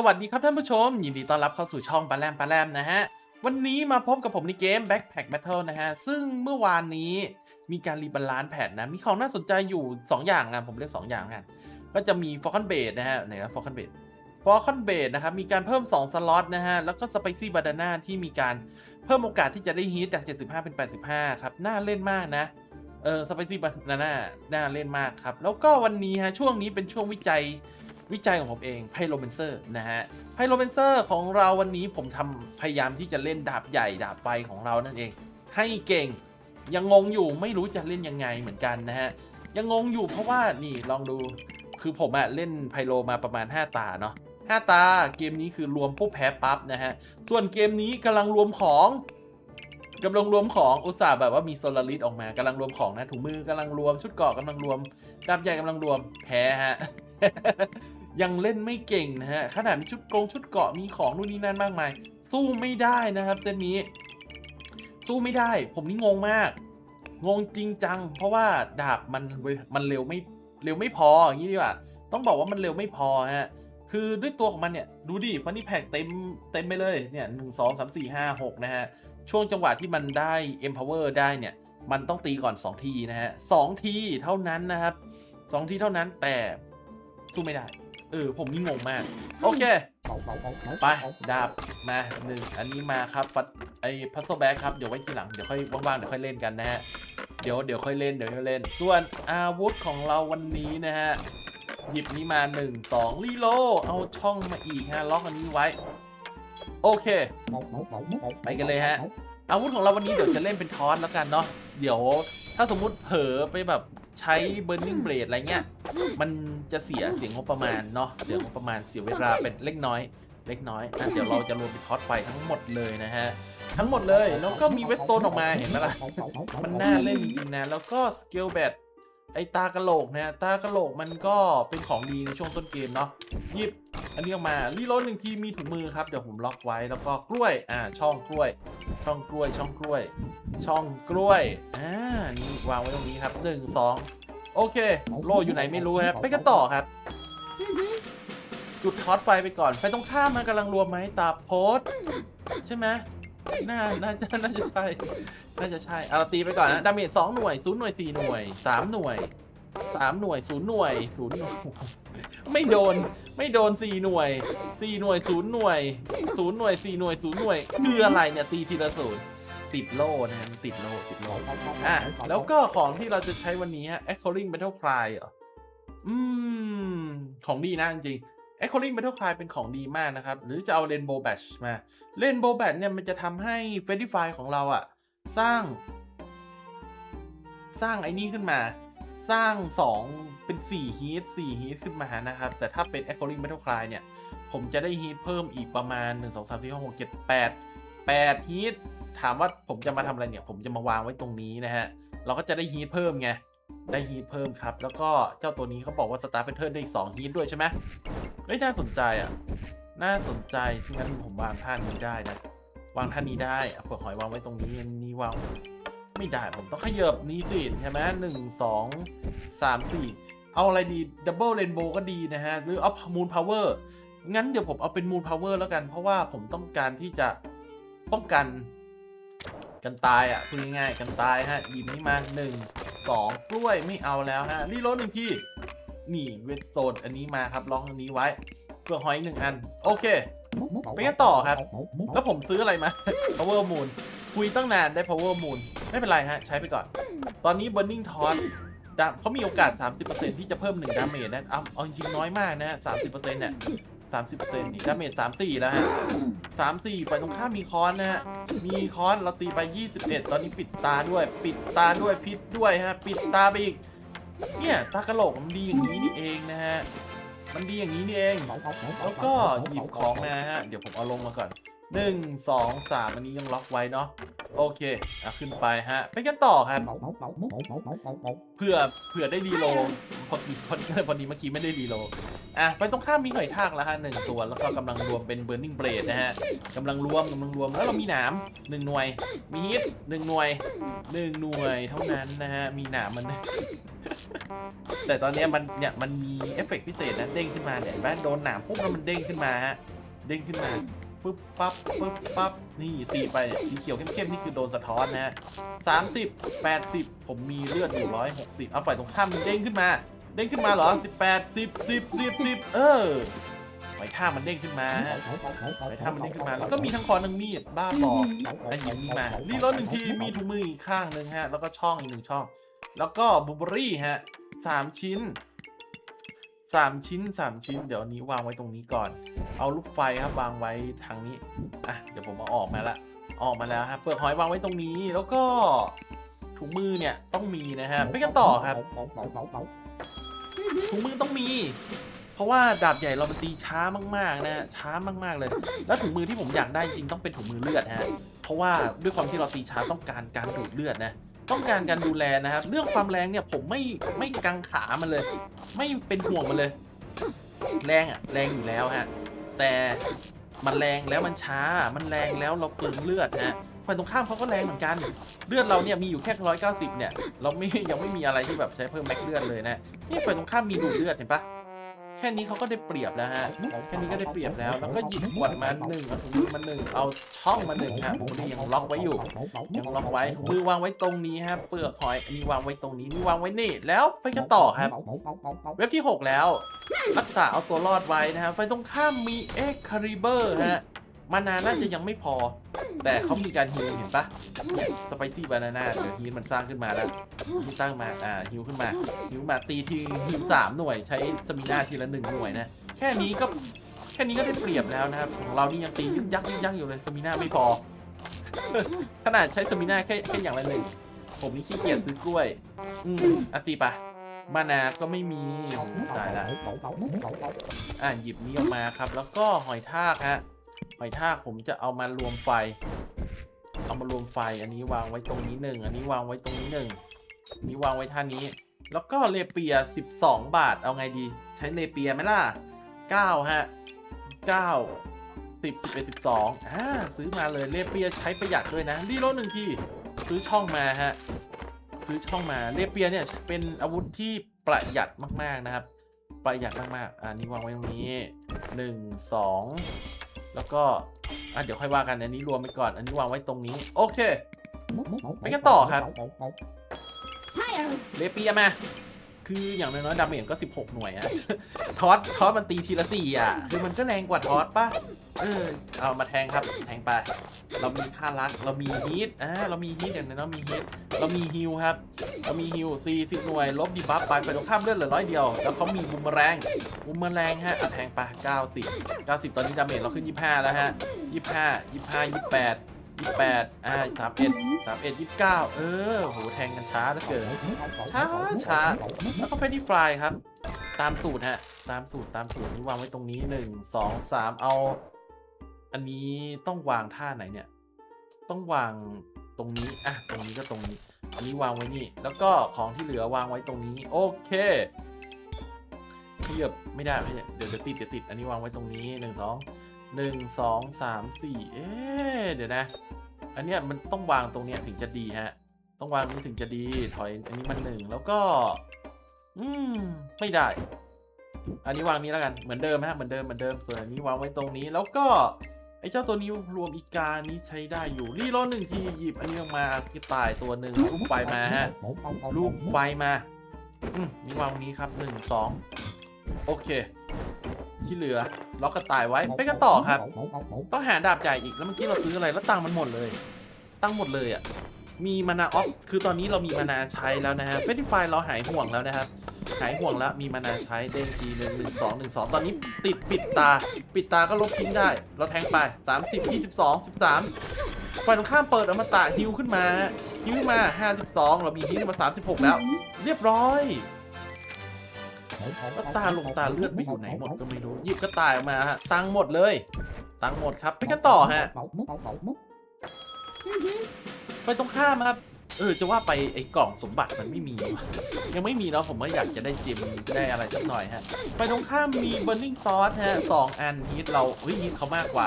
สวัสดีครับท่านผู้ชม ยินดีต้อนรับเข้าสู่ช่องปลาแรมปลาแรมนะฮะ วันนี้มาพบกับผมในเกม Backpack Battle นะฮะ ซึ่งเมื่อวานนี้มีการรีบาลานซ์แพทนะ มีของน่าสนใจอยู่ 2 อย่างนะ ผมเรียก 2 อย่างกันก็จะมี Falcon Bait นะฮะ ไหนนะ Falcon Bait Falcon Bait นะครับ มีการเพิ่ม 2 สล็อตนะฮะ แล้วก็ Spicy Banana ที่มีการเพิ่มโอกาสที่จะได้ฮีทจาก 75 เป็น 85 ครับ น่าเล่นมากนะ เออ Spicy Banana น่าเล่นมากครับ แล้วก็วันนี้ฮะ ช่วงนี้เป็นช่วงวิจัย วิจัยของผมเองไพโรเมนเซอร์นะฮะไพโรเมนเซอร์ของเราวันนี้ผมทำพยายามที่จะเล่นดาบใหญ่ดาบไฟของเรานั่นเอง ให้เก่งยังงงอยู่ไม่รู้จะเล่นยังไงเหมือนกันนะฮะยังงงอยู่เพราะว่านี่ลองดูคือผมอะเล่นไพโรมาประมาณ 5 ตาเนาะ5ตาเกมนี้คือรวมปุ๊บแพ้ปั๊บนะฮะส่วนเกมนี้กำลังรวมของกำลังรวมของอุตส่าห์แบบว่ามีโซลาริสออกมากำลังรวมของนะถุงมือกำลังรวมชุดเกราะกำลังรวมดาบใหญ่กำลังรวมแพ้ฮะ ยังเล่นไม่เก่งนะฮะขนาดมีชุดกรงชุดเกาะมีของนู่นนี่นั่นมากมาย สู้ไม่ได้นะครับเซตนี้ สู้ไม่ได้ ผมนี่งงมาก งงจริงจัง เพราะว่าดาบมันมันเร็วไม่เร็วไม่พออย่างนี้ดีกว่าต้องบอกว่ามันเร็วไม่พอฮะคือด้วยตัวของมันเนี่ยดูดิฟันนี่แพ็กเต็มเต็มไปเลยเนี่ยหนึ่งสองสามสี่ห้าหกนะฮะช่วงจังหวะที่มันได้ empower ได้เนี่ย มันต้องตีก่อน 2 ทีนะฮะสองทีเท่านั้นนะครับสองทีเท่านั้นแต่สู้ไม่ได้ เออผมนี่งงมาก โอเค ไปดาบมาหนึ่งอันนี้มาครับฟัดไอ้พัซโซแบ็กครับ เดี๋ยวไว้ทีหลัง เดี๋ยวค่อยว่างๆเดี๋ยวค่อยเล่นกันนะฮะ เดี๋ยวเดี๋ยวค่อยเล่นเดี๋ยวค่อยเล่น ส่วนอาวุธของเราวันนี้นะฮะ หยิบนี้มา1 2รีโล เอาช่องมาอีกฮะ ล็อกอันนี้ไว้ โอเค ไปกันเลยฮะ อาวุธของเราวันนี้เดี๋ยวจะเล่นเป็นทอสแล้วกันเนาะ เดี๋ยว ถ้าสมมุติเผลอไปแบบใช้ Burning Blade อะไรเงี้ย มันจะเสียเสียงงบประมาณเนาะ เสียงบประมาณเสียเวลาเป็นเล็กน้อย เล็กน้อยอะเดี๋ยวเราจะรวมเป็นทอสไฟทั้งหมดเลยนะฮะ ทั้งหมดเลย แล้วก็มีเวสโตนออกมาเห็นไหมล่ะ มันน่าเล่นจริงๆนะ แล้วก็สเกลแบท ไอตากระโหลกนะตากระโหลกมันก็เป็นของดีในช่วงต้นเกมเนาะหยิบอันนี้ออกมารีโหลดหนึ่งทีมีถุงมือครับเดี๋ยวผมล็อกไว้แล้วก็กล้วยอ่าช่องกล้วย ช่องกล้วย ช่องกล้วย ช่องกล้วยอ่านี่วางไว้ตรงนี้ครับหนึ่งสองโอเค โลอยู่ไหนไม่รู้ครับไปกันต่อครับ จุดทอดไฟไปก่อนไฟตรงข้ามมันกำลังรวมไหมตาโพสใช่ไหม น่า น่าจะ น่าจะใช่ น่าจะใช่ เอาเราตีไปก่อนนะ ดาเมจสองหน่วยศูนย์หน่วยสี่หน่วยสามหน่วยสามหน่วยศูนย์หน่วยศูนย์หน่วย ไม่โดน ไม่โดนสี่หน่วยสี่หน่วยศูนย์หน่วยศูนย์หน่วยสี่หน่วยศูนย์หน่วย คืออะไรเนี่ย ตีทีละศูนย์ติดโล่นะฮะติดโล่ติดโล่อะ แล้วก็ของที่เราจะใช้วันนี้ฮะ Echoing Battle Cry เหรอ อืม ของดีนะจริง ๆ Echoing Battle Cry เป็นของดีมากนะครับ หรือจะเอา Rainbow Batch มา Rainbow Batch เนี่ยมันจะทำให้ f e d i f y ของเราอะสร้าง สร้างไอ้นี่ขึ้นมา สร้าง 2 เป็น4ฮีท4ฮีทขึ้นมานะครับ แต่ถ้าเป็น Echoing Battle Cry เนี่ย ผมจะได้ฮีทเพิ่มอีกประมาณ 1 2 3 4 5 6 7 8 8ฮีทถามว่าผมจะมาทำอะไรเนี่ย ผมจะมาวางไว้ตรงนี้นะฮะ เราก็จะได้ฮีทเพิ่มไงได้ฮีทเพิ่มครับ แล้วก็เจ้าตัวนี้เขาบอกว่าสตาร์เป็นเทิร์นได้อีก2ฮีทด้วยใช่ไหม เฮ้ยน่าสนใจอะ น่าสนใจงั้นผมวางท่านี้ได้นะ วางท่านี้ได้เอาเปลือกหอยวางไว้ตรงนี้นนี้วางไม่ได้ผมต้องขยับนี้สิใช่ไหมหนึ่งสองสามสี่เอาอะไรดีดับเบิลเรนโบว์ก็ดีนะฮะ หรือเอามูนพาวเวอร์งั้นเดี๋ยวผมเอาเป็นมูนพาวเวอร์แล้วกัน เพราะว่าผมต้องการที่จะป้องกันกันตายอะพูดง่ายๆกันตายฮะหยิบนี้มาหนึ่งสองกล้วยไม่เอาแล้วฮะรีโหลดหนึ่งที นี่เวสโตนอันนี้มาครับล็อกอันนี้ไว้ เพื่อหอยอีกหนึ่งอัน โอเค ไปกันต่อครับ แล้วผมซื้ออะไรมา power moon คุยตั้งนานได้ power moon ไม่เป็นไรฮะ ใช้ไปก่อน ตอนนี้ burning torch ดาเขามีโอกาส 30%ที่จะเพิ่ม1ดาเมจนะเอาเอาจริงๆน้อยมากนะ 30%เนี่ย30%นี่ดาเมจ34แล้วฮะ34ไปตรงข้ามมีคอนนะฮะ มีคอนเราตีไป21ตอนนี้ปิดตาด้วย ปิดตาด้วยพิษด้วยฮะ ปิดตาไปอีก เนี่ยตากระโหลกมันดีอย่างนี้นี่เองนะฮะ มันดีอย่างนี้นี่เองแล้วก็หยิบของมาฮะ เดี๋ยวผมเอาลงมาก่อนหนึ่งสองสามอันนี้ยังล็อกไว้เนาะโอเคอะขึ้นไปฮะ ไปกันต่อครับเผื่อเผื่อได้รีโลพอดีพอดีพอดีเมื่อกี้ไม่ได้รีโลอะไปตรงข้ามมีหอยทากแล้วฮะหนึ่งตัวแล้วก็กำลังรวมเป็น burning blade นะฮะกำลังรวมกำลังรวมแล้วเรามีหนามหนึ่งหน่วย มีฮิตหนึ่งหน่วยหนึ่งหน่วยเท่านั้นนะฮะมีหนามมัน แต่ตอนนี้มันเนี่ยมันมีเอฟเฟกต์พิเศษนะเด้งขึ้นมาเนี่ยเห็นไหมโดนหนามปุ๊บแล้วมันเด้งขึ้นมาฮะเด้งขึ้นมาปุ๊บปั๊บปุ๊บปั๊บนี่ตีไปสีเขียวเข้มๆนี่คือโดนสะท้อนนะฮะสามสิบแปดสิบผมมีเลือดอยู่ร้อยหกสิบเอาฝ่ายตรงข้ามมันเด้งขึ้นมา เด้งขึ้นมาเหรอสิบแปดสิบสิบสิบสิบเออไม้ท่ามันเด้งขึ้นมาไม้ท่ามันเด้งขึ้นมา แล้วก็มีทั้งคอนทั้งมีดบ้าบอไอ้หญิงนี่มารีโหลดหนึ่งทีมีถุงมืออีกข้างหนึ่งฮะ แล้วก็ช่องอีกหนึ่งช่อง แล้วก็บูเบอรี่ฮะสามชิ้นสามชิ้นสามชิ้น เดี๋ยวนี้วางไว้ตรงนี้ก่อน เอาลูกไฟครับวางไว้ทางนี้ อะ เดี๋ยวผมเอาออกมาละ ออกมาแล้วครับเปลือกหอยวางไว้ตรงนี้ แล้วก็ถุงมือเนี่ยต้องมีนะฮะ ไปกันต่อครับ ถุงมือต้องมี เพราะว่าดาบใหญ่เรามันตีช้ามากๆนะฮะ ช้ามากๆเลย แล้วถุงมือที่ผมอยากได้จริงต้องเป็นถุงมือเลือดฮะ เพราะว่าด้วยความที่เราตีช้าต้องการการดูดเลือดนะ ต้องการการดูแลนะครับ เรื่องความแรงเนี่ยผมไม่ไม่กังขามันเลย ไม่เป็นห่วงมันเลย แรงอะแรงอยู่แล้วฮะ แต่มันแรงแล้วมันช้า มันแรงแล้วเราเปลืองเลือดฮะฝ่ายตรงข้ามเขาก็แรงเหมือนกัน เลือดเราเนี่ยมีอยู่แค่ร้อยเก้าสิบเนี่ย เราไม่ยังไม่มีอะไรที่แบบใช้เพิ่มแม็กเลือดเลยนะ นี่ฝ่ายตรงข้ามมีดูดเลือดเห็นปะ แค่นี้เขาก็ได้เปรียบแล้วฮะ แค่นี้ก็ได้เปรียบแล้ว แล้วก็หยิบขวดมาหนึ่งเอาถุงมือมาหนึ่งเอาช่องมาหนึ่งฮะผมนี่ยังล็อกไว้อยู่ ยังล็อกไว้ มือวางไว้ตรงนี้ฮะ เปลือกหอยอันนี้วางไว้ตรงนี้นี่วางไว้นี่ แล้วไปกันต่อครับ เว็บที่ 6 แล้ว รักษาเอาตัวรอดไว้นะครับไฟตรงข้ามมีเอ็กคาริเบอร์ฮะ มานาน่าจะยังไม่พอ แต่เขามีการฮิลเห็นปะสไปซี่บานาน่าเดี๋ยวฮีทมันสร้างขึ้นมาแล้วฮีทสร้างมาอ่าฮิลขึ้นมาฮิลมาตีทีฮิลสามหน่วยใช้สมิน่าทีละหนึ่งหน่วยนะแค่นี้ก็แค่นี้ก็ได้เปรียบแล้วนะครับของเรานี่ยังตียึกยักยึกยักอยู่เลยสมิน่าไม่พอ ขนาดใช้สมิน่าแค่แค่อย่างละหนึ่งผมนี่ขี้เกียจซื้อกล้วย อืมอะตีปะมานาก็ไม่มีตายละอ่าหยิบนี้ออกมาครับ แล้วก็หอยทากฮะ หอยทากผมจะเอามารวมไฟ เอามารวมไฟ อันนี้วางไว้ตรงนี้หนึ่ง อันนี้วางไว้ตรงนี้หนึ่งนนี้วางไว้ท่านี้ แล้วก็เลเปีย 12 บาท เอาไงดี ใช้เลเปียไหมล่ะ 9 ฮะ 9 10 11 12อ่าซื้อมาเลยเลเปียใช้ประหยัดด้วยนะ รีโหลดหนึ่งที ซื้อช่องมาฮะ ซื้อช่องมาเลเปียเนี่ยเป็นอาวุธที่ประหยัดมากๆนะครับ ประหยัดมากๆอันนี้วางไว้ตรงนี้หนึ่งสอง แล้วก็อะเดี๋ยวค่อยว่ากันอันนี้รวมไปก่อน อันนี้วางไว้ตรงนี้ โอเค ไปกันต่อครับ เลเปียมา คืออย่างน้อยๆดาเมจก็ 16 หน่วยอะทอสทอสมันตีทีละสี่อะคือมันก็แรงกว่าทอสป่ะ เออเอามาแทงครับ แทงไป เรามีค่ารัก เรามีฮีทอ่าเรามีฮีทอย่างน้อยๆมีฮีทเรามีฮิลครับ เรามีฮิล40หน่วย ลบดีบัฟไปไปตรงข้ามเลือดเหลือร้อยเดียว แล้วเขามีบูมเมแรงบูมเมแรงฮะแทงไป90 90ตอนนี้ดาเมจเราขึ้น25แล้วฮะ25 25 28 28อ่า31 31 29เอ็ดยี่เก้าเออ โห แทงกันช้าเหลือเกิน ช้าช้า แล้วก็เป็นที่ฟลายครับ ตามสูตรฮะ ตามสูตรตามสูตรนี้วางไว้ตรงนี้หนึ่ง สอง สาม เอา อันนี้ต้องวางท่าไหนเนี่ย ต้องวางตรงนี้อะตรงนี้ก็ตรงนี้ อันนี้วางไว้นี่ แล้วก็ของที่เหลือวางไว้ตรงนี้ โอเคเทียบไม่ได้ไม่ได้เดี๋ยวจะติดเดี๋ยวติด อันนี้วางไว้ตรงนี้หนึ่งสองหนึ่งสองสามสี่เอ๊เดี๋ยวนะ อันเนี้ยมันต้องวางตรงเนี้ยถึงจะดีฮะ ต้องวางนี้ถึงจะดีถอยอันนี้มันหนึ่งแล้วก็ อืมไม่ได้ อันนี้วางนี้แล้วกันเหมือนเดิมฮะเหมือนเดิมเหมือนเดิมส่วนอันนี้วางไว้ตรงนี้แล้วก็ เจ้าตัวนี้รวมอีกานี้ใช้ได้อยู่รีโหลดหนึ่งทีหยิบอันนี้ออกมากระต่ายตัวหนึ่งลูกไฟมาฮะลูกไฟมาอืมนี่วางตรงนี้ครับหนึ่งสองโอเค ที่เหลือล็อกกระต่ายไว้ไปกันต่อครับ ต้องหาดาบใหญ่อีกแล้วเมื่อกี้เราซื้ออะไรแล้วตังค์มันหมดเลย ตังค์หมดเลยอะมีมานาออฟคือตอนนี้เรามีมานาใช้แล้วนะฮะเฟสติฟายเราหายห่วงแล้วนะครับ หายห่วงแล้วมีมานาใช้เด้งทีหนึ่งหนึ่งสองหนึ่งสองตอนนี้ติดปิดตา ปิดตาก็ลบทิ้งได้ เราแทงไปสามสิบยี่สิบสองสิบสามฝ่ายตรงข้ามเปิดอมตะฮิวขึ้นมาฮิวขึ้นมาห้าสิบสองเรามีฮิวมาสามสิบหกแล้ว เรียบร้อยแล้วตาลงตาเลือดไปอยู่ไหนหมดก็ไม่รู้หยิบกระต่ายออกมาฮะตังค์หมดเลย ตังค์หมดครับไปกันต่อฮะไปตรงข้ามครับ เออจะว่าไปไอ้กล่องสมบัติมันไม่มีวะยังไม่มีเนาะผมว่าอยากจะได้จิมได้อะไรสักหน่อยฮะ ไปตรงข้ามมี burning sauce ฮะสองอันฮิตเราเฮ้ยฮิตเขามากกว่า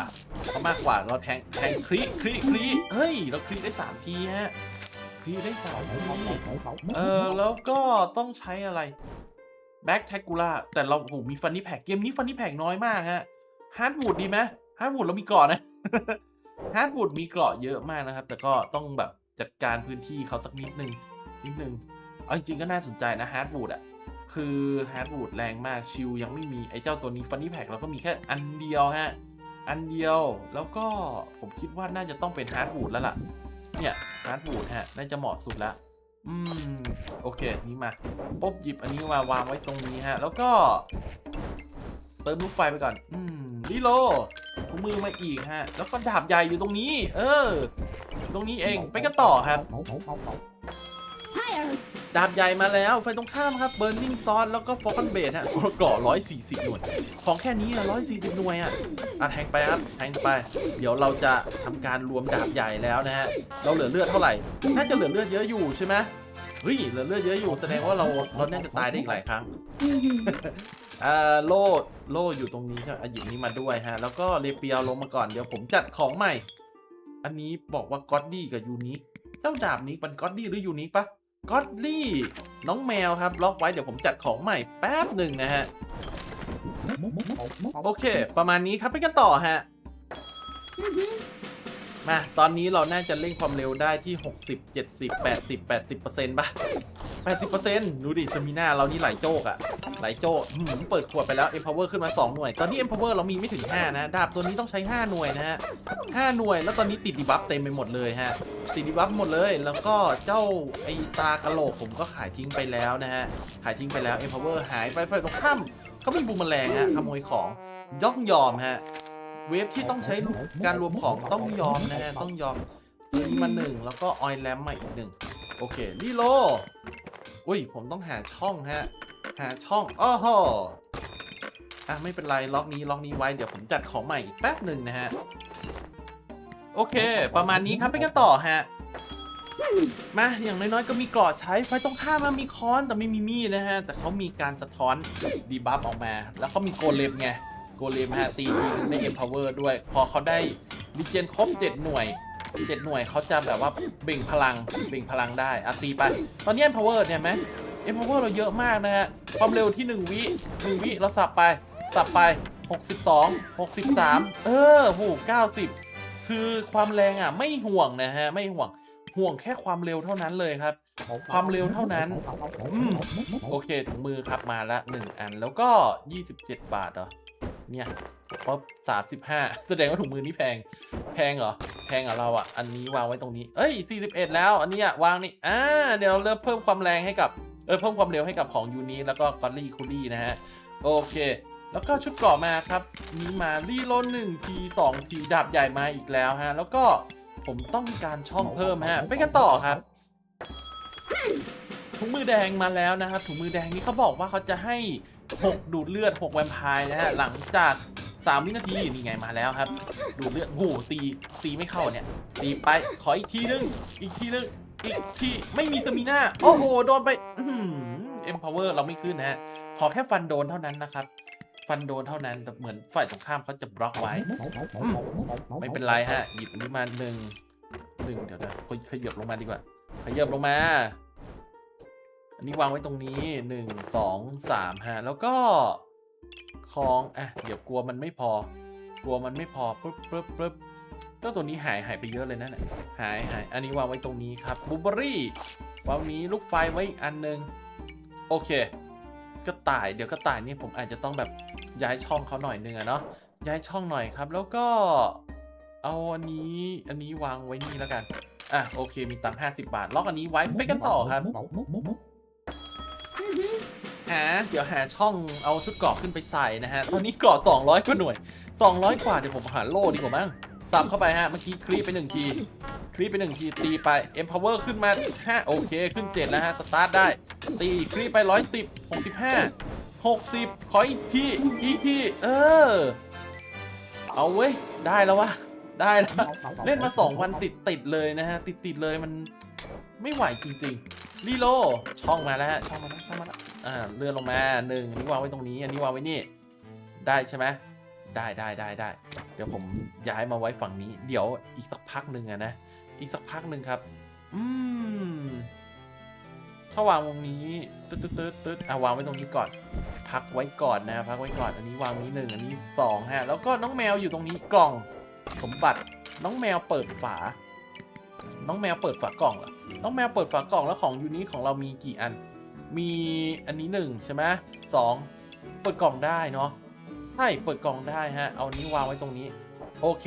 เขามากกว่าเราแทงแทงคลิคลิคลิเฮ้ยเราคลิได้สามทีฮะคลิได้สามทีเออแล้วก็ต้องใช้อะไร back t a g u l a แต่เราโอ้โหมีฟันนี่แพ็กเกมนี้ฟันนี่แพ็กน้อยมากฮะฮาร์ดวูดดีไหมฮาร์ดวูดเรามีเกราะนะฮาร์ดวูดมีเกราะเยอะมากนะครับ แต่ก็ต้องแบบ จัดการพื้นที่เขาสักนิดนึงนิดนึงเอาจริงๆก็น่าสนใจนะฮาร์ดวูดอะคือฮาร์ดวูดแรงมากชิลยังไม่มีไอ้เจ้าตัวนี้ฟันนี่แพ็กเราก็มีแค่อันเดียวฮะ อันเดียวแล้วก็ผมคิดว่าน่าจะต้องเป็นฮาร์ดวูดแล้วล่ะ เนี่ยฮาร์ดวูดฮะน่าจะเหมาะสุดละอืม โอเค นี่มาปุ๊บหยิบอันนี้มาวางไว้ตรงนี้ฮะ แล้วก็ เติมลูกไฟไปก่อน อืมรีโหลดถุงมือมาอีกฮะ แล้วก็ดาบใหญ่อยู่ตรงนี้ เออ ตรงนี้เอง ไปกันต่อครับ ดาบใหญ่มาแล้ว ไฟตรงข้ามครับ เบิร์นิงซอสแล้วก็ฟอ c ันเบดฮะก่อ140 หน่วย ของแค่นี้อะ140 หน่วยอะอะแทงไปครับ แทงไป เดี๋ยวเราจะทำการรวมดาบใหญ่แล้วนะฮะ เราเหลือเลือดเท่าไหร่ น่าจะเหลือเลือดเยอะอยู่ใช่ไหมเฮ้ยเหลือเลือดเยอะอยู่ แสดงว่าเราเราน่าจะตายได้อีกหลายครั้ง อ่าโล่โล่อยู่ตรงนี้ใช่ไหมอะหยิบนี้มาด้วยฮะ แล้วก็เรเปียวลงมาก่อนเดี๋ยวผมจัดของใหม่ อันนี้บอกว่าก็อดดี้กับยูนิคเจ้าดาบนี้เป็นก็อดดี้หรือยูนิคปะก็อดดี้น้องแมวครับ ล็อกไว้เดี๋ยวผมจัดของใหม่แป๊บหนึ่งนะฮะ โอเค ประมาณนี้ครับไปกันต่อฮะ มาตอนนี้เราน่าจะเร่งความเร็วได้ที่ 60 70 80 80%ป่ะ80%ดูดิสมิน่าเรานี่ไหลโจกอะ ไหลโจกหืมเปิดขวดไปแล้ว empower ขึ้นมา 2 หน่วย ตอนนี้ empower เรามีไม่ถึง 5 นะ ดาบตัวนี้ต้องใช้ 5 หน่วยนะฮะ 5 หน่วย แล้วตอนนี้ติดดีบัฟเต็มไปหมดเลยฮะ ติดดีบัฟหมดเลย แล้วก็เจ้าไอตากระโหลกผมก็ขายทิ้งไปแล้วนะฮะ ขายทิ้งไปแล้ว empower หายไปไฟตรงข้ามเขาเป็นบูมแมลงฮะ ขโมยของย่องยอมฮะ เวฟที่ต้องใช้การรวมของต้องยอมนะฮะ ต้องยอมซื้อมาหนึ่งแล้วก็ออยแลมมาอีกหนึ่ง โอเค รีโล อุ้ย ผมต้องหาช่องฮะ หาช่องอ้อโหอะไม่เป็นไรล็อกนี้ล็อกนี้ไว้เดี๋ยวผมจัดของใหม่อีกแป๊บหนึ่งนะฮะ โอเค ประมาณนี้ครับไปกันต่อฮะ มาอย่างน้อยๆก็มีกราะใช้ไฟตรงข้ามมามีค้อนแต่ไม่มีมีดนะฮะ แต่เขามีการสะท้อนดีบัฟออกมา แล้วเขามีโกเลมไงโกเลมฮะตีทีนึงได้เอ็มพาวเวอร์ด้วย พอเขาได้ดิเจนครบ7หน่วย7หน่วยเขาจะแบบว่าเบ่งพลังเบ่งพลังได้อะตีไป ตอนนี้เอ็มพาวเวอร์เนี่ยไหม เอ็มพาวเวอร์เราเยอะมากนะฮะ ความเร็วที่ 1 วิ1วิเราสับไป สับไป 62 63 เออโห90 คือความแรงอะ ไม่ห่วงนะฮะ ไม่ห่วง ห่วงแค่ความเร็วเท่านั้นเลยครับ ความเร็วเท่านั้น อืม โอเคถุงมือครับมาละหนึ่งอัน แล้วก็ 27 บาทเหรอ เนี่ยเพราะสามสิบห้าแสดงว่าถุงมือนี่แพง แพงเหรอ แพงเหรอเราอะ อันนี้วางไว้ตรงนี้ เอ้ย41แล้ว อันนี้อะวางนี่ อ่า เดี๋ยวเริ่มเพิ่มความแรงให้กับ ออเพิ่มความเร็วให้กับของยูนีแล้วก็กอลลี่คูลี่นะฮะ โอเค แล้วก็ชุดเกราะมาครับ มีมารีโลหนึ่งทีสองทีดาบใหญ่มาอีกแล้วฮะ แล้วก็ผมต้องการช่องเพิ่มฮะ ไปกันต่อครับ ถุงมือแดงมาแล้วนะครับ ถุงมือแดงนี่เขาบอกว่าเขาจะให้ 6 ดูดเลือด 6 แวมไพร์นะฮะ หลังจาก3วินาทีนี่ไงมาแล้วครับ ดูดเลือดโอ้โหตีตีไม่เข้าเนี่ยตีไปขออีกทีนึงอีกทีนึง อีกทีไม่มีสมิน่าโอ้โห โดนไปเอ็มพาวเวอร์เราไม่ขึ้นนะฮะ ขอแค่ฟันโดนเท่านั้นนะครับ ฟันโดนเท่านั้นแต่เหมือนฝ่ายตรงข้ามเขาจะบล็อกไว้ ไม่เป็นไรฮะ หยิบอันนี้มาหนึ่งหนึ่งเดี๋ยวนะขยับลงมาดีกว่า ขยับลงมา อันนี้วางไว้ตรงนี้หนึ่งสองสามฮะ แล้วก็ของอะเดี๋ยวกลัวมันไม่พอ กลัวมันไม่พอปึ๊บปึ๊บปึ๊บ เจ้าตัวนี้หายหายไปเยอะเลยนั่นแหละหายหายอันนี้วางไว้ตรงนี้ครับบูเบอรี่วางนี้ลูกไฟไว้อีกอันหนึงโอเคก็ต่ายเดี๋ยวก็ต่ายนี่ผมอาจจะต้องแบบย้ายช่องเขาหน่อยนึงอะเนาะย้ายช่องหน่อยครับ แล้วก็เอาอันนี้อันนี้วางไว้นี่แล้วกันอะโอเคมีตังค์50บาทล็อกอันนี้ไว้ไปกันต่อครับหาเดี๋ยวหาช่องเอาชุดเกราะขึ้นไปใส่นะฮะตอนนี้เกราะ200กว่าหน่วย 200 กว่าเดี๋ยวผมหาโล่ดีกว่ามั้ง สับเข้าไปฮะ เมื่อกี้คลีปไปหนึ่งที คลีปไปหนึ่งที ตีไป empower ขึ้นมา 5 โอเค ขึ้น 7 แล้วฮะ สตาร์ทได้ ตีคลีปไป 110 65 60 ขออีกที อีกที เออ เอาเว้ย ได้แล้ววะ ได้แล้ว เล่นมาสองวันติดติดๆเลยนะฮะ ติดติดๆเลยมันไม่ไหวจริงๆรีโลช่องมาแล้วฮะ ช่องมาแล้วช่องมาแล้ว อ่า เลื่อนลงมาหนึ่งอันนี้วางไว้ตรงนี้ อันนี้วางไว้นี่ ได้ใช่ไหม ได้ได้ได้ได้เดี๋ยวผมย้ายมาไว้ฝั่งนี้ เดี๋ยวอีกสักพักหนึ่งอะนะ อีกสักพักหนึ่งครับ อืมถ้าวางตรงนี้ตึ๊ดตึ๊ดตึ๊ดตึ๊ดอะวางไว้ตรงนี้ก่อน พักไว้ก่อนนะพักไว้ก่อน อันนี้วางนี้หนึ่งอันนี้สองฮะ แล้วก็น้องแมวอยู่ตรงนี้กล่อง สมบัติ น้องแมวเปิดฝา น้องแมวเปิดฝากล่องเหรอ น้องแมวเปิดฝากล่องแล้วของยูนิของเรามีกี่อัน มีอันนี้หนึ่งใช่ไหมสองเปิดกล่องได้เนาะ ใช่เปิดกล่องได้ฮะ เอานี้วางไว้ตรงนี้ โอเค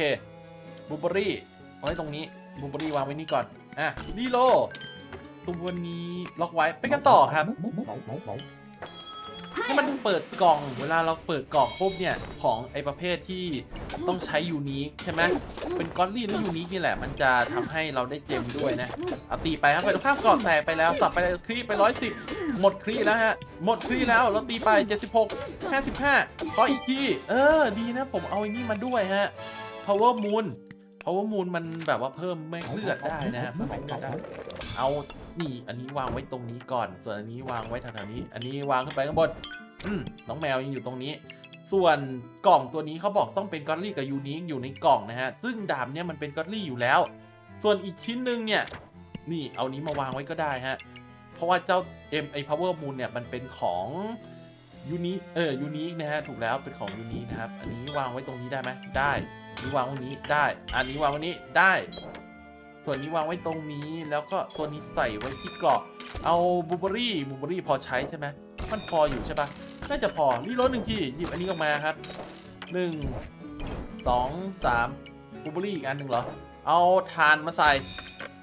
บูเบอรี่เอาไว้ตรงนี้บูเบอรี่วางไว้นี่ก่อน อะรีโลตัวนี้ล็อกไว้ไปกันต่อครับ ถ้ามันเปิดกล่อง เวลาเราเปิดกล่องปุ๊บเนี่ยของไอประเภทที่ต้องใช้ยูนิคใช่ไหมเป็นก้อตลี่หรือยูนิคนี่แหละ มันจะทำให้เราได้เจมด้วยนะเอาตีไปครับไปตรงข้ามกล่องแตกไปแล้วสับไปเลยครีไปร้อยสิบหมดครีแล้วฮะหมดครีแล้วเราตีไป76 55ขออีกทีเออดีนะ ผมเอาไอ้นี่มาด้วยฮะ power moon power moon มันแบบว่าเพิ่มแม่งเลือดได้นะฮะเพิ่มแม่งเลือดได้เอา นี่อันนี้วางไว้ตรงนี้ก่อน ส่วนอันนี้วางไว้แถวๆนี้ อันนี้วางขึ้นไปข้างบนอืมน้องแมวยังอยู่ตรงนี้ ส่วนกล่องตัวนี้เขาบอกต้องเป็นกอตลี่กับยูนิคอยู่ในกล่องนะฮะ ซึ่งดาบเนี่ยมันเป็นกอตลี่อยู่แล้ว ส่วนอีกชิ้นหนึ่งเนี่ย นี่เอานี้มาวางไว้ก็ได้ฮะ เพราะว่าเจ้า M ไอ Power Moon เนี่ยมันเป็นของยูนิเออยูนินะฮะถูกแล้วเป็นของยูนินะครับ อันนี้วางไว้ตรงนี้ได้ไหมได้อันนี้วางไว้นี้ได้ อันนี้วางไว้นี้ได้ ส่วนนี้วางไว้ตรงนี้ แล้วก็ตัวนี้ใส่ไว้ที่กรอบเอาบูเบอรี่บูเบอรี่พอใช้ใช่ไหมมันพออยู่ใช่ปะน่าจะพอรีโหลดหนึ่งทีหยิบอันนี้ออกมาครับหนึ่งสองสามบูเบอรี่อีกอันหนึ่งเหรอ เอาทานมาใส่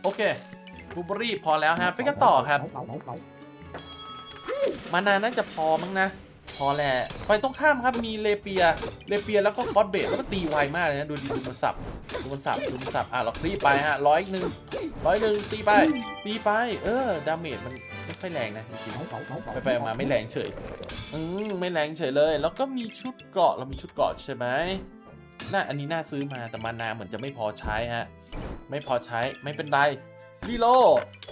โอเคบูเบอรี่พอแล้วฮะไปกันต่อครับ มานานน่าจะพอมั้งนะ พอแหละไปตรงข้ามครับมีเลเปียเลเปียแล้วก็คอสเบดแล้วก็ตีไวมากเลยนะดูดิดูมันสับดูมันสับดูมันสับอะเราคลี่ไปฮะร้อยหนึ่งร้อยหนึ่งตีไปตีไป เออดาเมจมันไม่ค่อยแรงนะจริงๆไปไปมาไม่แรงเฉยอืมไม่แรงเฉยเลย แล้วก็มีชุดเกราะเรามีชุดเกราะใช่ไหมน่าอันนี้น่าซื้อมาแต่มานาเหมือนจะไม่พอใช้ฮะไม่พอใช้ไม่เป็นไรรีโล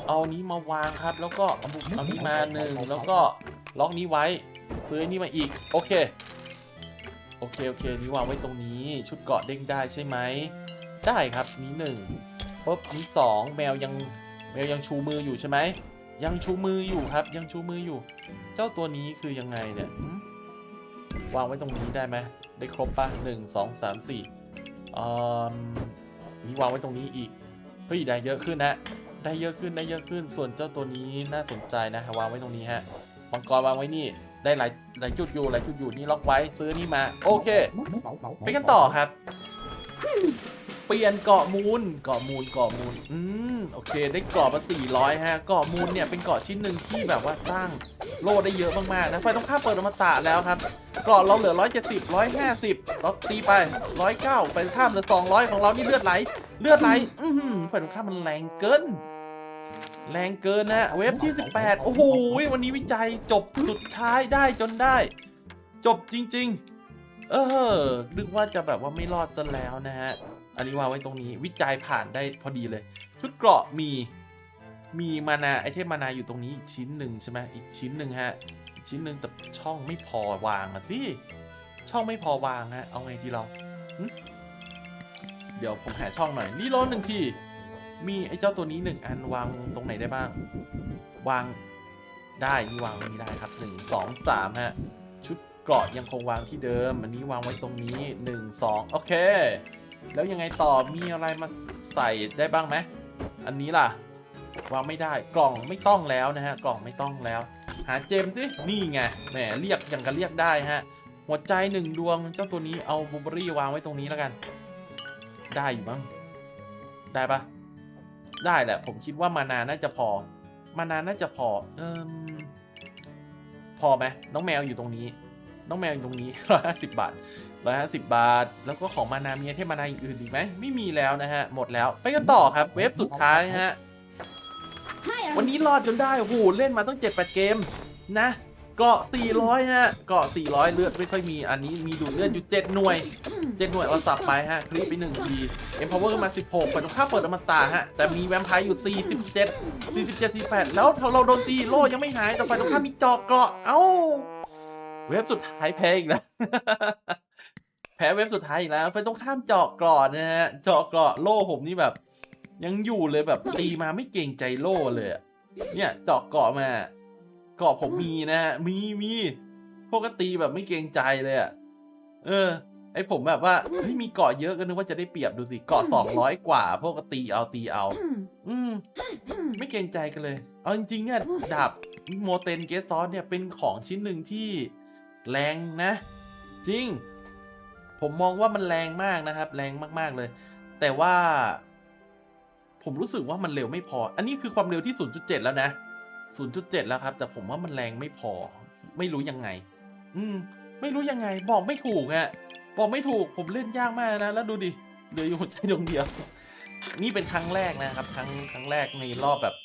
เอานี้มาวางครับ แล้วก็เอาบุเอานี้มาหนึ่งแล้วก็ล็อกนี้ไว้ ซื้ออนนี้มาอีก โอเค โอเค โอเค นี้วางไว้ตรงนี้ ชุดเกาะเด้งได้ใช่ไหม ได้ครับ นี้หนึ่งปุ๊บนี้สองแมวยัง แมวยังชูมืออยู่ใช่ไหม ยังชูมืออยู่ครับ ยังชูมืออยู่ เจ้าตัวนี้คือยังไงเนี่ย วางไว้ตรงนี้ได้ไหม ได้ครบปะหนึ่งสองสามสี่อืมนี่วางไว้ตรงนี้อีก เฮ้ย ได้เยอะขึ้นนะได้เยอะขึ้นได้เยอะขึ้น ส่วนเจ้าตัวนี้น่าสนใจนะวางไว้ตรงนี้ฮะ มังกรวางไว้นี่ ได้หลายหลายจุดอยู่หลายจุดอยู่นี่ล็อกไว้ซื้อนี่มา โอเค ไปกันต่อครับ เปลี่ยนเกาะมูลเกาะมูลเกาะมูลอืมโอเค ได้เกาะมา400ฮะเกาะมูลเนี่ยเป็นเกาะชิ้นหนึ่งที่แบบว่าสร้างโล่ได้เยอะมากๆนะไฟต้องข้ามเปิดอมตะแล้วครับเกาะเราเหลือ 170 150เราตีไป 109 ไปข้ามเหลือ200 ของเรานี่เลือดไหล เลือดไหล อือหือไฟตรงข้ามมันแรงเกิน แรงเกินนะเว็บที่ 18 โอ้โหวันนี้วิจัยจบสุดท้ายได้จนได้ จบจริง ๆ เออนึกว่าจะแบบว่าไม่รอดซะแล้วนะฮะ อันนี้วางไว้ตรงนี้วิจัยผ่านได้พอดีเลย ชุดเกราะมีมีมานาไอเทมมานาอยู่ตรงนี้อีกชิ้นหนึ่งใช่ไหมอีกชิ้นหนึ่งฮะอีกชิ้นหนึ่งแต่ช่องไม่พอวางอะสิช่องไม่พอวางฮะเอาไงดีเราเดี๋ยวผมหาช่องหน่อยรีโหลดหนึ่งที มีไอ้เจ้าตัวนี้หนึ่งอันวางตรงไหนได้บ้าง วางได้นี่วางตรงนี้ได้ครับหนึ่งสองสามฮะ ชุดเกราะยังคงวางที่เดิม อันนี้วางไว้ตรงนี้หนึ่งสองโอเค แล้วยังไงต่อมีอะไรมาใส่ได้บ้างไหมอันนี้ล่ะ วางไม่ได้กล่องไม่ต้องแล้วนะฮะ กล่องไม่ต้องแล้ว หาเจมส์สินี่ไงแหมเรียกอย่างกันเรียกได้ฮะ หัวใจหนึ่งดวงเจ้าตัวนี้เอาบูเบอรี่วางไว้ตรงนี้แล้วกัน ได้อยู่มั้งได้ปะ ได้แหละ ผมคิดว่ามานาน่าจะพอ มานาน่าจะพอเอมพอไหมน้องแมวอยู่ตรงนี้ น้องแมวอยู่ตรงนี้ร้อยห้าสิบบาทร้อยห้าสิบบาท แล้วก็ของมานามีไอเทมมานาอื่นอีกไหมไม่มีแล้วนะฮะ หมดแล้วไปกันต่อครับ เว็บสุดท้ายฮะวันนี้รอดจนได้โอ้โหเล่นมาตั้ง7 8เกมนะ เกาะ 400 ฮะ เกาะ 400 เลือดไม่ค่อยมี อันนี้มีดูดเลือดอยู่ 7 หน่วย 7 หน่วยเอาสับไปฮะ คลิปไป1ที Empower ขึ้นมา 16ฝ่ายตรงข้าเปิดอมตะฮะ แต่มีแวมไพร์อยู่ 47 47 48 แล้วเราโดนตีโล่ยังไม่หายแต่ฝ่ายตรงข้ามมีจอกเกาะ เอ้า เว็บสุดท้ายแพ้อีกแล้วแพ้เว็บสุดท้ายอีกแล้วฝ่ายตรงข้ามเจาะเกราะนะฮะเจาะเกราะโล่ผมนี่แบบ ยังอยู่เลยแบบตีมาไม่เกรงใจโล่เลย เนี่ยเจาะเกราะมา กราะผมมีนะฮะมีมีพวกก็ตีแบบไม่เกรงใจเลยอะเออ ไอผมแบบว่าเฮ้ยมีเกาะเยอะก็นึกว่าจะได้เปรียบดูสิเกาะสองร้อยกว่า พวกก็ตีเอาตีเอา อืม ไม่เกรงใจกันเลย เอาจริงๆเนี่ยดาบโมเตนเกสซอสเนี่ยเป็นของชิ้นหนึ่งที่แรงนะ จริง ผมมองว่ามันแรงมากนะครับ แรงมากๆเลย แต่ว่า ผมรู้สึกว่ามันเร็วไม่พอ อันนี้คือความเร็วที่ 0.7 แล้วนะ 0.7 แล้วครับ แต่ผมว่ามันแรงไม่พอ ไม่รู้ยังไง อืม ไม่รู้ยังไง บอกไม่ถูกอะบอกไม่ถูกผมเล่นยากมากนะ แล้วดูดิเหลืออยู่หัวใจดวงเดียว นี่เป็นครั้งแรกนะครับ ครั้งครั้งแรกในรอบแบบ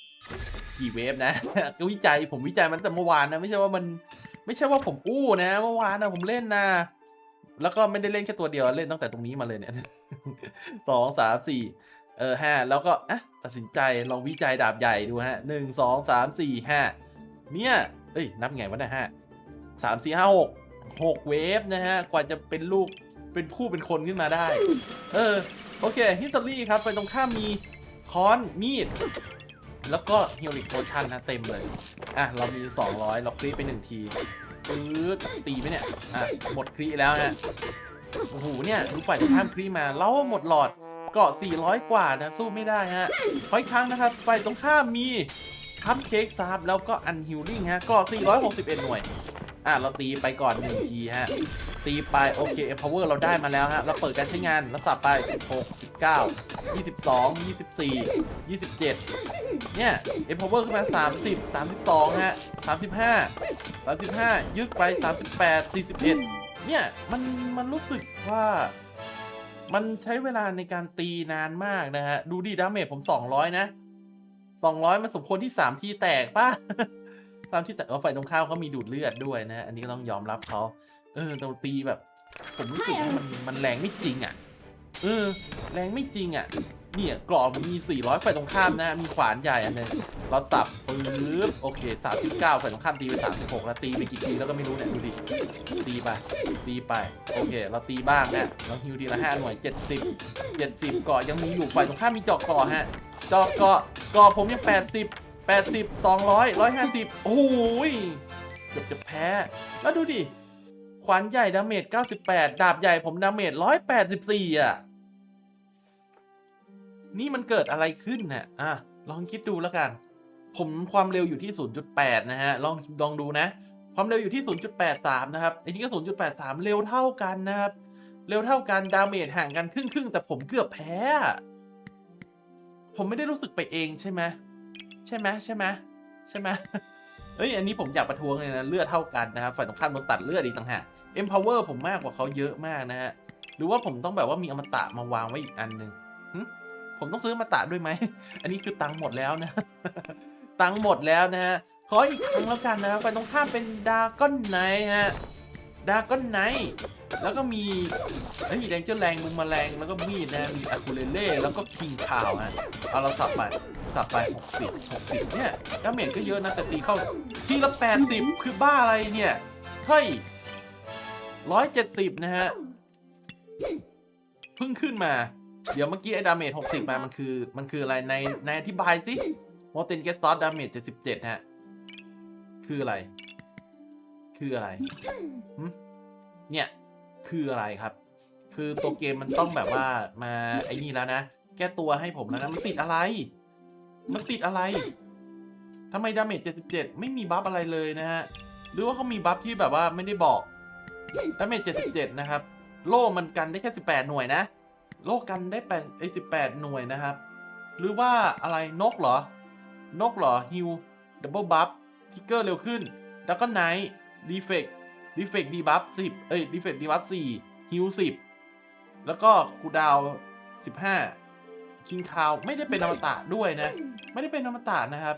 กี่เวฟนะก็วิจัยผมวิจัยมันแต่เมื่อวานนะ ไม่ใช่ว่ามัน ไม่ใช่ว่าผมอู้นะเมื่อวานนะผมเล่นนะ แล้วก็ไม่ได้เล่นแค่ตัวเดียวเล่นตั้งแต่ตรงนี้มาเลยเนี่ยสองสามสี่ เออห้าแล้วก็อะตัดสินใจลองวิจัยดาบใหญ่ดูฮะหนึ่งสองสามสี่ห้าเนี่ยเอ้ยนับไงวะเนี่ยห้าสามสี่ห้าหกหกเวฟนะฮะ กว่าจะเป็นลูกเป็นผู้เป็นคนขึ้นมาได้ เออ โอเคฮิสตอรี่ครับไปตรงข้ามมีค้อนมีด แล้วก็ฮิลลิกโพชั่นนะเต็มเลย อะ เรามี200เราคลิปไปหนึ่งทีปื๊ดตีไหมเนี่ย อะ หมดคลิแล้วฮะโอ้โหเนี่ยดูฝ่ายตรงข้ามคลิมาเราหมดหลอด เกาะ 400 กว่านะสู้ไม่ได้ฮะขออีกครั้งนะครับฝ่ายตรงข้ามมีคัพเค้กซับแล้วก็อันฮิลลิ่งฮะเกาะ 461 หน่วย อะ เราตีไปก่อนหนึ่งทีฮะ ตีไป โอเค empower เราได้มาแล้วฮะ เราเปิดการใช้งานแล้วสับไป 16 19 22 24 27 เนี่ย empower ขึ้นมา 30 32 ฮะ 35 35 ยึกไป 38 41 เนี่ย มัน มันรู้สึกว่า มันใช้เวลาในการตีนานมากนะฮะ ดูดิดาเมจผม200นะ200มันสมควรที่3ทีแตกป่ะตามที่แต่ว่าไฟตรงข้าวเขามีดูดเลือดด้วยนะ อันนี้ก็ต้องยอมรับเขาเออแต่ตีแบบ ผมรู้สึกว่ามันมันแรงไม่จริงอะ เออ แรงไม่จริงอะ เนี่ยกรอบมี 400ฝ่ายตรงข้ามนะ มีขวานใหญ่อันนึงเราตับปึ๊บโอเค 39ฝ่ายตรงข้ามตีไป 36 แล้วตีไปกี่ทีแล้วก็ไม่รู้เนี่ยดูดิตีไปตีไป โอเค เราตีบ้างนะเราฮิวทีละ5หน่วย 70 70 เกาะยังมีอยู่ฝ่ายตรงข้ามมีจาะเกาะฮะจาะเกาะเกาะผมยัง 80 80 200 150 โอ้โหยเกือบจะแพ้ แล้วดูดิขวานใหญ่ดาเมจ98 ดาบใหญ่ผมดาเมจ184 อะ นี่มันเกิดอะไรขึ้นน่ะอะลองคิดดูแล้วกัน ผมความเร็วอยู่ที่ 0.8 นะฮะ ลองลองดูนะ ความเร็วอยู่ที่ 0.83 นะครับไอ้นี่ก็ 0.83 เร็วเท่ากันนะครับ เร็วเท่ากัน ดาเมจห่างกันครึ่งครึ่งๆแต่ผมเกือบแพ้ ผมไม่ได้รู้สึกไปเองใช่ไหมใช่ไหมใช่ไหมใช่ไหมเอ้ย อันนี้ผมอยากประท้วงเลยนะ เลือดเท่ากันนะครับ ฝ่ายตรงข้ามโดนตัดเลือดอีกต่างหาก empower ผมมากกว่าเขาเยอะมากนะฮะ หรือว่าผมต้องแบบว่ามีอมตะมาวางไว้อีกอันหนึ่ง ผมต้องซื้ออมตะด้วยไหม อันนี้คือตังค์หมดแล้วนะ ตังค์หมดแล้วนะฮะ ขออีกครั้งแล้วกันนะครับฝ่ายตรงข้ามเป็นดาก้อนไนฮะ ดาก้อนไนแล้วก็มีเอ้ยแดงเจ้าแรงมุมแมลงแล้วก็มีดนะ มีอะคูเลเล่ แล้วก็คิงคาวฮะ เอาเราสับไป สับไป 60 60 เนี่ยดาเมจก็เยอะนะ แต่ตีเข้า ทีละ 80 คือบ้าอะไรเนี่ย เฮ้ย 170 นะฮะ เพิ่งขึ้นมา เดี๋ยวเมื่อกี้ไอ้ดาเมจ60มามันคือ มันคืออะไรในในอธิบายสิโมเตนเกสซอสดาเมจ77ฮะ คืออะไร คืออะไรเนี่ย คืออะไรครับ คือตัวเกมมันต้องแบบว่ามาไอ้นี่แล้วนะ แก้ตัวให้ผมแล้วนะ มันติดอะไร มันติดอะไรทำไมดาเมจ77 ไม่มีบัฟอะไรเลยนะฮะ หรือว่าเขามีบัฟที่แบบว่าไม่ได้บอก ดาเมจ77 นะครับ โล่มันกันได้แค่ 18 หน่วยนะ โล่กันได้8ไอ้18หน่วยนะครับ หรือว่าอะไรนกเหรอ นกเหรอฮิวดับเบิลบัฟทิกเกอร์เร็วขึ้น แล้วก็ไนท์ดีเฟกดีเฟกดีบัฟ10เอ้ยดีเฟกดีบัฟ4ฮิว10แล้วก็คูดาว15คิงคาวไม่ได้เป็นอมตะด้วยนะ ไม่ได้เป็นอมตะนะครับ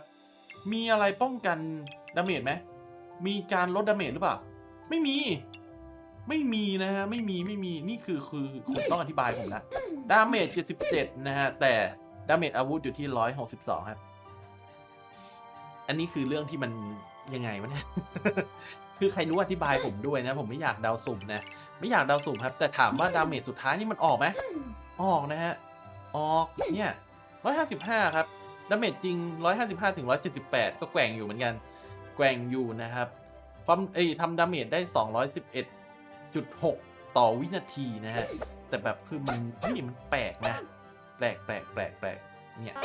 มีอะไรป้องกันดาเมจไหมมีการลดดาเมจหรือเปล่า ไม่มี ไม่มีนะฮะไม่มีไม่มีนี่คือคือคุณต้องอธิบายผมนะดาเมจ77 นะฮะ แต่ดาเมจอาวุธอยู่ที่ 162 ครับ อันนี้คือเรื่องที่มันยังไงวะเนี่ย คือใครรู้อธิบายผมด้วยนะ ผมไม่อยากเดาสุ่มนะ ไม่อยากเดาสุ่มครับ แต่ถามว่าดาเมจสุดท้ายนี่มันออกไหมออกนะฮะ ออกเนี่ย 155 ครับดาเมจจริง 155 ถึง 178 ก็แกว่งอยู่เหมือนกัน แกว่งอยู่นะครับ ความเอ้ยทำดาเมจได้ 211.6 ต่อวินาทีนะฮะ แต่แบบคือมันเฮ้ยมันแปลกนะ แปลกแปลกแปลกแปลกเนี่ย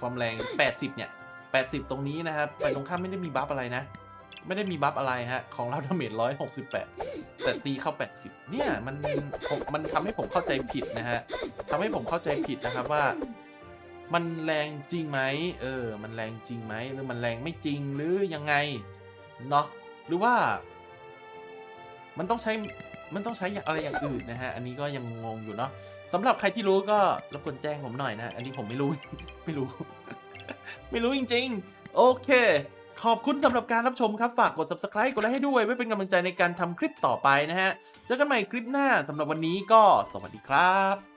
ความแรง 80 เนี่ย 80 ตรงนี้นะครับ ไปตรงข้ามไม่ได้มีบัฟอะไรนะ ไม่ได้มีบัฟอะไรฮะ ของเราดาเมจ168 แต่ตีเข้า 80 เนี่ย มันผมมันทำให้ผมเข้าใจผิดนะฮะทำให้ผมเข้าใจผิดนะครับว่ามันแรงจริงไหม เออ มันแรงจริงไหม หรือมันแรงไม่จริงหรือยังไง เนาะ หรือว่า มันต้องใช้มันต้องใช้อะไรอย่างอื่นนะฮะ อันนี้ก็ยังงงอยู่เนาะสำหรับใครที่รู้ก็รบกวนแจ้งผมหน่อยนะ อันนี้ผมไม่รู้ ไม่รู้ ไม่รู้จริง ๆ โอเค ขอบคุณสำหรับการรับชมครับ ฝากกด subscribe กดไลค์ให้ด้วยไว้เป็นกำลังใจในการทำคลิปต่อไปนะฮะ เจอกันใหม่คลิปหน้าสำหรับวันนี้ก็สวัสดีครับ